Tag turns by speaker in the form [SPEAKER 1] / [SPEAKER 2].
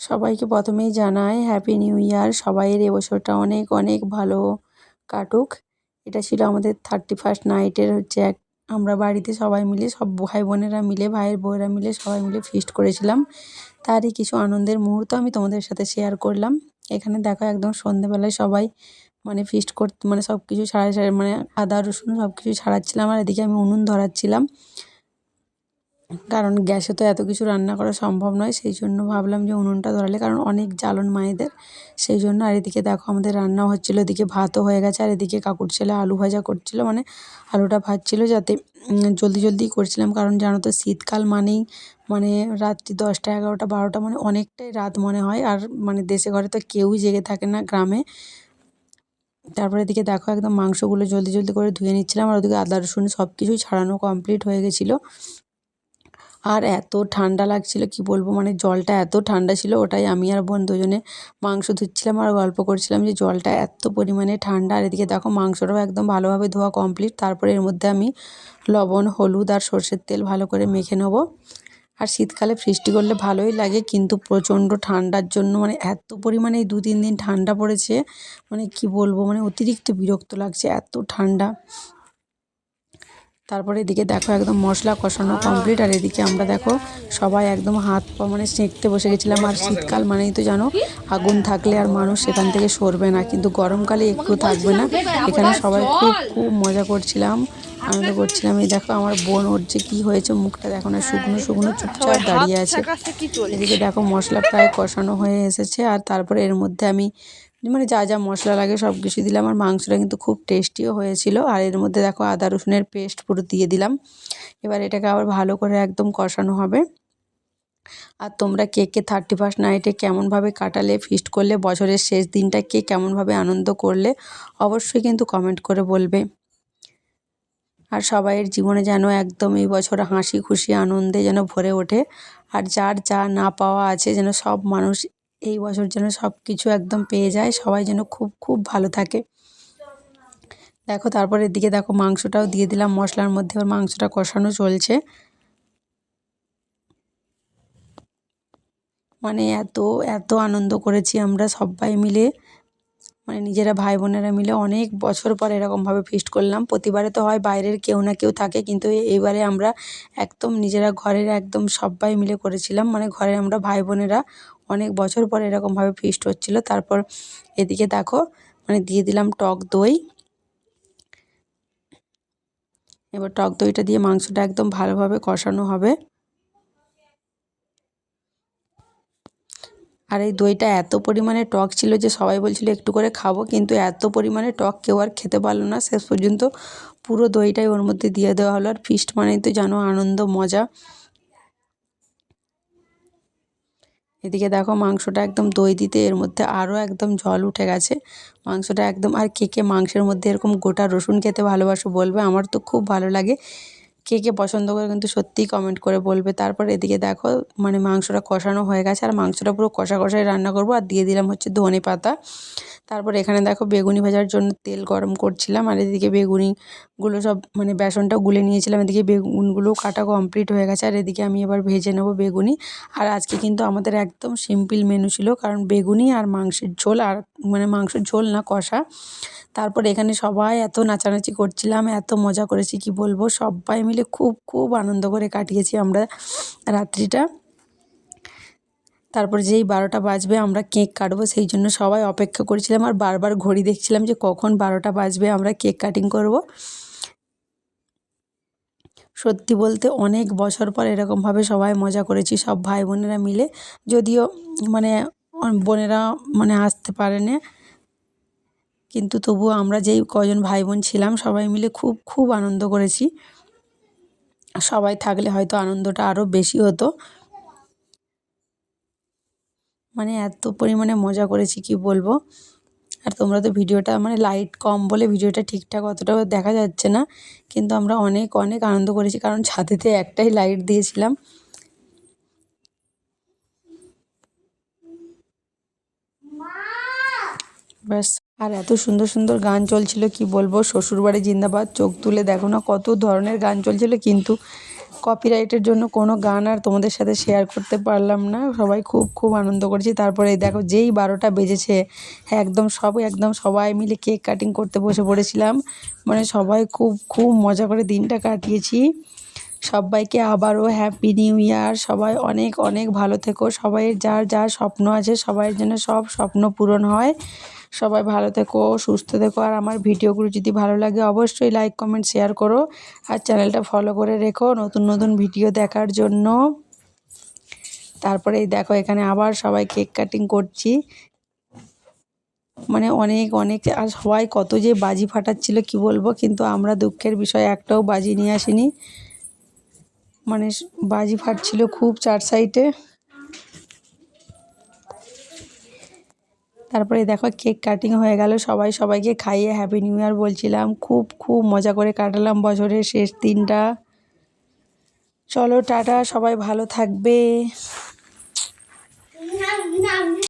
[SPEAKER 1] সবাইকে প্রথমেই জানাই হ্যাপি নিউ ইয়ার সবাইয়ের এবছরটা অনেক অনেক ভালো কাটুক। এটা ছিল আমাদের থার্টি ফার্স্ট নাইটের হচ্ছে এক, আমরা বাড়িতে সবাই মিলে, সব ভাই বোনেরা মিলে, ভাইয়ের বউয়েরা মিলে সবাই মিলে ফিস্ট করেছিলাম। তারই কিছু আনন্দের মুহূর্ত আমি তোমাদের সাথে শেয়ার করলাম। এখানে দেখো একদম সন্ধেবেলায় সবাই মানে ফিস্ট করতে মানে সব কিছু ছাড়া মানে আদা, রসুন সব কিছু ছাড়াচ্ছিলাম আর এদিকে আমি উনুন ধরাচ্ছিলাম। কারণ গ্যাসে তো এত কিছু রান্না করা সম্ভব নয়, সেই জন্য ভাবলাম যে উনুনটা ধরালে, কারণ অনেক জ্বালন মায়েদের। সেই জন্য আর এদিকে দেখো আমাদের রান্নাও হচ্ছিল, এদিকে ভাতও হয়ে গেছে, আর এদিকে কাকুর ছেলে আলু ভাজা করছিল মানে আলুটা ভাজছিলো যাতে জলদি জলদি করছিলাম, কারণ জানো তো শীতকাল মানেই মানে রাত্রি দশটা, এগারোটা, বারোটা মানে অনেকটাই রাত মনে হয়, আর মানে দেশে ঘরে তো কেউই জেগে থাকে না গ্রামে। তারপরে এদিকে দেখো একদম মাংসগুলো জলদি জলদি করে ধুয়ে নিচ্ছিলাম, আর ওদিকে আদা রসুন সব কিছুই ছাড়ানো কমপ্লিট হয়ে গেছিল। আর এত ঠান্ডা লাগছিল, কি বলব? মানে জলটা এত ঠান্ডা ছিল, ওটাই আমি আর বোন দুজনে মাংস ধুচ্ছিলাম আর গল্প করছিলাম যে জলটা এত পরিমাণে ঠান্ডা। আর এদিকে দেখো মাংসটাও একদম ভালোভাবে ধোয়া কমপ্লিট তারপরে এর মধ্যে আমি লবণ, হলুদ আর সর্ষের তেল ভালো করে মেখে নেব। আর শীতকালে ফিস্টি করলে ভালোই লাগে, কিন্তু প্রচণ্ড ঠান্ডার জন্য মানে এত পরিমাণে দু তিন দিন ঠান্ডা পড়েছে মানে কি বলব? মানে অতিরিক্ত বিরক্ত লাগছে, এত ঠান্ডা। তারপরে এদিকে দেখো একদম মশলা কষানো কমপ্লিট আর এদিকে আমরা দেখো সবাই একদম হাত পা মানে সেঁকতে বসে গেছিলাম। আর শীতকাল মানেই তো জানো আগুন থাকলে আর মানুষ সেখান থেকে সরবে না কিন্তু গরমকালে একটু থাকবে না। এখানে সবাই খুব খুব মজা করছিলাম। আনন্দ করছিলাম এই দেখো আমার বোন ওর যে কী হয়েছে মুখটা দেখো না শুকনো শুকনো চুপচাপ দাঁড়িয়ে আছে। এদিকে দেখো মশলা প্রায় কষানো হয়ে এসেছে আর তারপরে এর মধ্যে আমি মানে যা যা মশলা লাগে সব কিছু দিলাম। আর মাংসটা কিন্তু খুব টেস্টিও হয়েছিল। আর এর মধ্যে দেখো আদা, রসুনের পেস্ট পুরো দিয়ে দিলাম। এবার এটাকে আবার ভালো করে একদম কষানো হবে। আর তোমরা কে কে থার্টি ফার্স্ট নাইটে কেমনভাবে কাটালে ফিস্ট করলে, বছরের শেষ দিনটা কে কেমনভাবে আনন্দ করলে, অবশ্যই কিন্তু কমেন্ট করে বলবে। আর সবাইয়ের জীবনে যেন একদম এই বছর হাসি খুশি আনন্দে যেন ভরে ওঠে। আর যার যা না পাওয়া আছে, যেন সব মানুষ এই বছর যেন সব কিছু একদম পেয়ে যায়, সবাই যেন খুব খুব ভালো থাকে। দেখো তারপরে এদিকে দেখো মাংসটাও দিয়ে দিলাম মশলার মধ্যে ওর মাংসটা কষানো চলছে। মানে এত এত আনন্দ করেছি আমরা সবাই মিলে। মানে নিজেরা ভাই বোনেরা মিলে অনেক বছর পর এরকমভাবে ফিস্ট করলাম। প্রতিবারে তো হয় বাইরের কেউ না কেউ থাকে, কিন্তু এইবারে আমরা একদম নিজেরা ঘরের একদম সবাই মিলে করেছিলাম। মানে ঘরে আমরা ভাই বোনেরা অনেক বছর পর এরকমভাবে ফিস্ট হচ্ছিল। তারপর এদিকে দেখো মানে দিয়ে দিলাম টক দই। এবার টক দইটা দিয়ে মাংসটা একদম ভালোভাবে কষানো হবে। আর এই দইটা এত পরিমাণে টক ছিল যে সবাই বলছিল একটু করে খাব, কিন্তু এত পরিমাণে টক কেউ আর খেতে পারল না। শেষ পর্যন্ত পুরো দইটাই ওর মধ্যে দিয়ে দেওয়া হলো। আর ফিস্ট মানেই তো জানো আনন্দ, মজা। এদিকে দেখো মাংসটা একদম দই দিতে এর মধ্যে আরও একদম জল উঠে গেছে। মাংসটা একদম আর কে কে মাংসের মধ্যে এরকম গোটা রসুন খেতে ভালোবাসো বলবে, আমার তো খুব ভালো লাগে। কে কে পছন্দ করে কিন্তু সত্যিই কমেন্ট করে বলবে। তারপর এদিকে দেখো মানে মাংসটা কষানো হয়ে গেছে আর মাংসটা পুরো কষা কষাই রান্না করব আর দিয়ে দিলাম হচ্ছে ধনে পাতা। তারপর এখানে দেখো বেগুনি ভাজার জন্য তেল গরম করছিলাম আর এদিকে বেগুনিগুলো সব মানে বেসনটা গুলে নিয়েছিলাম। এদিকে বেগুনগুলো কাটা কমপ্লিট হয়ে গেছে আর এদিকে আমি এবার ভেজে নেব বেগুনি। আর আজকে কিন্তু আমাদের একদম সিম্পল মেনু ছিল, কারণ বেগুনি আর মাংসের ঝোল আর মানে মাংসের ঝোল না, কষা। তারপর এখানে সবাই এত নাচানাচি করছিলাম, এত মজা করেছি, কি বলব? সবাই মিলে খুব খুব আনন্দ করে কাটিয়েছি আমরা রাত্রিটা। তারপর যেই বারোটা বাজবে আমরা কেক কাটবো, সেই জন্য সবাই অপেক্ষা করেছিলাম আর বারবার ঘড়ি দেখছিলাম যে কখন বারোটা বাজবে আমরা কেক কাটিং করব। সত্যি বলতে অনেক বছর পর এরকমভাবে সবাই মজা করেছি, সব ভাই বোনেরা মিলে। যদিও মানে বোনেরা মানে আসতে পারেনি, কিন্তু তবুও আমরা যেই কজন ভাই বোন ছিলাম সবাই মিলে খুব খুব আনন্দ করেছি। সবাই থাকলে হয়তো আনন্দটা আরও বেশি হতো। মানে এত পরিমাণে মজা করেছি কি বলব? আর তোমরা তো ভিডিওটা মানে লাইট কম বলে ভিডিওটা ঠিকঠাক অতটাও দেখা যাচ্ছে না কিন্তু আমরা অনেক অনেক আনন্দ করেছি কারণ ছাদেতে একটাই লাইট দিয়েছিলাম। ব্যাস। আর এত সুন্দর সুন্দর গান চলছিল, কি বলব? শ্বশুরবাড়ি জিন্দাবাদ, চোখ তুলে দেখো না কত ধরনের গান চলছিল, কিন্তু কপিরাইটের জন্য কোনো গান আর তোমাদের সাথে শেয়ার করতে পারলাম না। সবাই খুব খুব আনন্দ করেছি। তারপরে দেখো, যেই বারোটা বেজেছে, একদম সব, একদম সবাই মিলে কেক কাটিং করতে বসে পড়েছিলাম। মানে সবাই খুব খুব মজা করে দিনটা কাটিয়েছি। সবাইকে আবারও হ্যাপি নিউ ইয়ার সবাই অনেক অনেক ভালো থেকো। সবাই যার যার স্বপ্ন আছে, সবাইয়ের জন্য সব স্বপ্ন পূরণ হয়। সবাই ভালো থেকো, সুস্থ থেকো। আর আমার ভিডিওগুলো যদি ভালো লাগে, অবশ্যই লাইক কমেন্ট শেয়ার করো। আর চ্যানেলটা ফলো করে রেখো নতুন নতুন ভিডিও দেখার জন্য। তারপরে দেখো, এখানে আবার সবাই কেক কাটিং করছি। মানে অনেক অনেক আর সবাই কত যে বাজি ফাটাচ্ছিল, কি বলব? কিন্তু আমরা দুঃখের বিষয়, একটাও বাজি নিয়ে আসিনি। মানে বাজি ফাটছিল খুব চার সাইডে তারপরে দেখো কেক কাটিং হয়ে গেল, সবাই সবাইকে খাইয়ে হ্যাপি নিউ ইয়ার বলছিলাম। খুব খুব মজা করে কাটালাম বছরের শেষ দিনটা। চলো, টাটা, সবাই ভালো থাকবে।